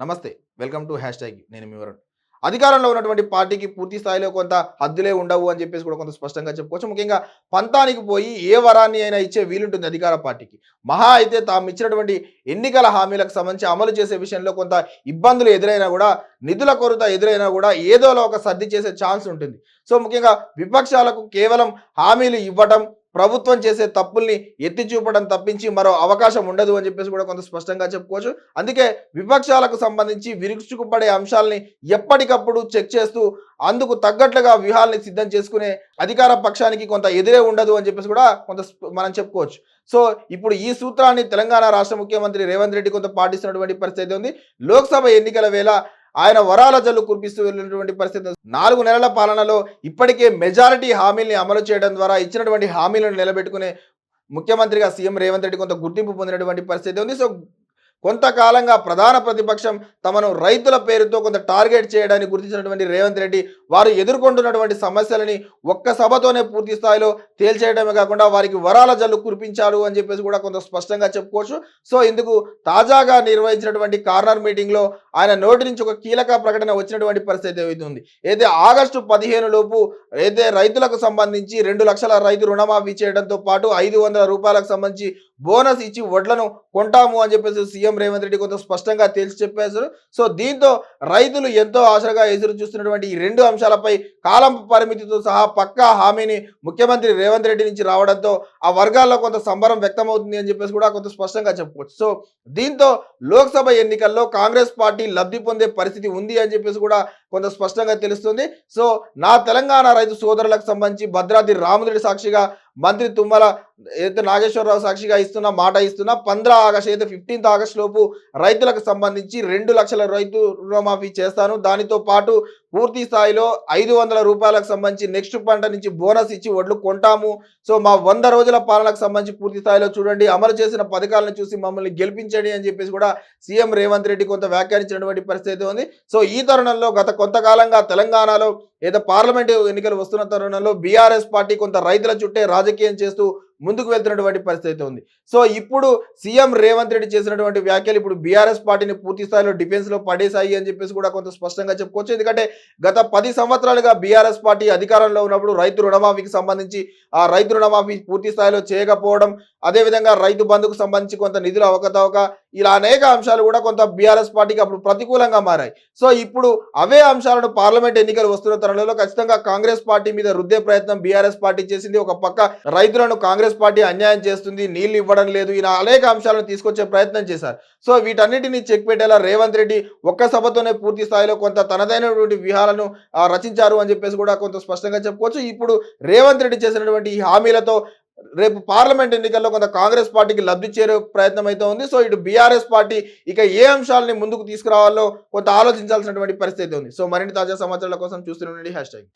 నమస్తే welcome to hash tag నేను మీ వరుణ్. అధికారంలో ఉన్నటువంటి పార్టీకి పూర్తి స్థాయిలో కొంత హద్దులే ఉండవు అని చెప్పేసి కూడా కొంత స్పష్టంగా చెప్పుకోవచ్చు. ముఖ్యంగా పంతానికి పోయి ఏ వరాన్ని అయినా ఇచ్చే వీలుంటుంది అధికార పార్టీకి. మహా అయితే తాము ఇచ్చినటువంటి ఎన్నికల హామీలకు సంబంధించి అమలు చేసే విషయంలో కొంత ఇబ్బందులు ఎదురైనా కూడా నిధుల కొరత ఎదురైనా కూడా ఏదోలో ఒక సర్ది చేసే ఛాన్స్ ఉంటుంది. సో ముఖ్యంగా విపక్షాలకు కేవలం హామీలు ఇవ్వటం ప్రభుత్వం చేసే తప్పుల్ని ఎత్తి చూపడం తప్పించి మరో అవకాశం ఉండదు అని చెప్పేసి కూడా కొంత స్పష్టంగా చెప్పుకోవచ్చు. అందుకే విపక్షాలకు సంబంధించి విరుచుకుపడే అంశాలని ఎప్పటికప్పుడు చెక్ చేస్తూ అందుకు తగ్గట్లుగా వ్యూహాల్ని సిద్ధం చేసుకునే అధికార పక్షానికి కొంత ఎదురే ఉండదు అని చెప్పేసి కూడా కొంత మనం చెప్పుకోవచ్చు. సో ఇప్పుడు ఈ సూత్రాన్ని తెలంగాణ రాష్ట్ర ముఖ్యమంత్రి రేవంత్ రెడ్డి కొంత పాటిస్తున్నటువంటి పరిస్థితి ఉంది. లోక్సభ ఎన్నికల వేళ ఆయన వరాల జల్లు కురిపిస్తూ వెళ్ళినటువంటి పరిస్థితి. నాలుగు నెలల పాలనలో ఇప్పటికే మెజారిటీ హామీల్ని అమలు చేయడం ద్వారా ఇచ్చినటువంటి హామీలను నిలబెట్టుకునే ముఖ్యమంత్రిగా సీఎం రేవంత్ రెడ్డి కొంత గుర్తింపు పొందినటువంటి పరిస్థితి ఉంది. సో కొంతకాలంగా ప్రధాన ప్రతిపక్షం తమను రైతుల పేరుతో కొంత టార్గెట్ చేయడానికి గుర్తించినటువంటి రేవంత్ రెడ్డి వారు ఎదుర్కొంటున్నటువంటి సమస్యలని ఒక్క సభతోనే పూర్తి స్థాయిలో తేల్చేయడమే కాకుండా వారికి వరాల జల్లు కురిపించారు అని చెప్పేసి కూడా కొంత స్పష్టంగా చెప్పుకోవచ్చు. సో ఇందుకు తాజాగా నిర్వహించినటువంటి కార్నర్ మీటింగ్లో ఆయన నోటి నుంచి ఒక కీలక ప్రకటన వచ్చినటువంటి పరిస్థితి అయితే ఉంది అయితే ఆగస్టు పదిహేను లోపు అయితే రైతులకు సంబంధించి రెండు లక్షల రైతు రుణమాఫీ చేయడంతో పాటు ఐదు వందల రూపాయలకు సంబంధించి బోనస్ ఇచ్చి వడ్లను కొంటాము అని చెప్పేసి సీఎం రేవంత్ రెడ్డి కొంత స్పష్టంగా తేల్చి చెప్పేశారు. సో దీంతో రైతులు ఎంతో ఆశగా ఎదురు చూస్తున్నటువంటి ఈ రెండు అంశాలపై కాలం పరిమితితో సహా పక్కా హామీని ముఖ్యమంత్రి రేవంత్ రెడ్డి నుంచి రావడంతో ఆ వర్గాల్లో కొంత సంబరం వ్యక్తమవుతుంది అని చెప్పేసి కూడా కొంత స్పష్టంగా చెప్పుకోవచ్చు. సో దీంతో లోక్సభ ఎన్నికల్లో కాంగ్రెస్ పార్టీ లబ్ధి పొందే పరిస్థితి ఉంది అని చెప్పేసి కూడా కొంత స్పష్టంగా తెలుస్తుంది. సో నా తెలంగాణ రైతు సోదరులకు సంబంధించి భద్రాద్రి రాముడి సాక్షిగా మంత్రి తుమ్మల ఏదైతే నాగేశ్వరరావు సాక్షిగా ఇస్తున్న మాట ఇస్తున్నా పంద్రా ఆగస్ట్ అయితే ఫిఫ్టీన్త్ ఆగస్ట్ లోపు రైతులకు సంబంధించి రెండు లక్షల రైతు రుణమాఫీ చేస్తాను. దానితో పాటు పూర్తి స్థాయిలో ఐదు వందల రూపాయలకు సంబంధించి నెక్స్ట్ పంట నుంచి బోనస్ ఇచ్చి వడ్లు కొంటాము. సో మా వంద రోజుల పాలనకు సంబంధించి పూర్తి స్థాయిలో చూడండి. అమలు చేసిన పథకాలను చూసి మమ్మల్ని గెలిపించండి అని చెప్పేసి కూడా సీఎం రేవంత్ రెడ్డి కొంత వ్యాఖ్యానించినటువంటి పరిస్థితి ఉంది. సో ఈ తరుణంలో గత కొంతకాలంగా తెలంగాణలో ఏదో పార్లమెంట్ ఎన్నికలు వస్తున్న తరుణంలో బీఆర్ఎస్ పార్టీ కొంత రైతుల చుట్టే రాజకీయం చేస్తూ ముందుకు వెళ్తున్నటువంటి పరిస్థితి అయితే ఉంది. సో ఇప్పుడు సీఎం రేవంత్ రెడ్డి చేసినటువంటి వ్యాఖ్యలు ఇప్పుడు బీఆర్ఎస్ పార్టీని పూర్తి స్థాయిలో డిఫెన్స్లో పడేశాయి అని చెప్పేసి కూడా కొంత స్పష్టంగా చెప్పుకోవచ్చు. ఎందుకంటే గత పది సంవత్సరాలుగా బీఆర్ఎస్ పార్టీ అధికారంలో ఉన్నప్పుడు రైతు రుణమాఫీకి సంబంధించి ఆ రైతు రుణమాఫీ పూర్తి స్థాయిలో చేయకపోవడం అదేవిధంగా రైతు బంధుకు సంబంధించి కొంత నిధులు అవకతవక ఇలా అనేక అంశాలు కూడా కొంత బీఆర్ఎస్ పార్టీకి అప్పుడు ప్రతికూలంగా మారాయి. సో ఇప్పుడు అవే అంశాలను పార్లమెంట్ ఎన్నికలు వస్తున్న తరుణంలో ఖచ్చితంగా కాంగ్రెస్ పార్టీ మీద రుద్దే ప్రయత్నం బీఆర్ఎస్ పార్టీ చేసింది. ఒక పక్క రైతులను కాంగ్రెస్ పార్టీ అన్యాయం చేస్తుంది నీళ్ళు ఇవ్వడం లేదు ఇలా అనేక అంశాలను తీసుకొచ్చే ప్రయత్నం చేశారు. సో వీటన్నిటిని చెక్ పెట్టేలా రేవంత్ రెడ్డి ఒక్క సభతోనే పూర్తి స్థాయిలో కొంత తనదైనటువంటి వ్యూహాలను రచించారు అని చెప్పేసి కూడా కొంత స్పష్టంగా చెప్పుకోవచ్చు. ఇప్పుడు రేవంత్ రెడ్డి చేసినటువంటి ఈ హామీలతో రేపు పార్లమెంట్ ఎన్నికల్లో కొంత కాంగ్రెస్ పార్టీకి లబ్ధి చేరే ప్రయత్నం అయితే ఉంది. సో ఇటు బీఆర్ఎస్ పార్టీ ఇక ఏ అంశాలని ముందుకు తీసుకురావాలో కొంత ఆలోచించాల్సినటువంటి పరిస్థితి ఉంది. సో మరిన్ని తాజా సమాచారాల కోసం చూస్తూనే హ్యాష్ ట్యాగ్.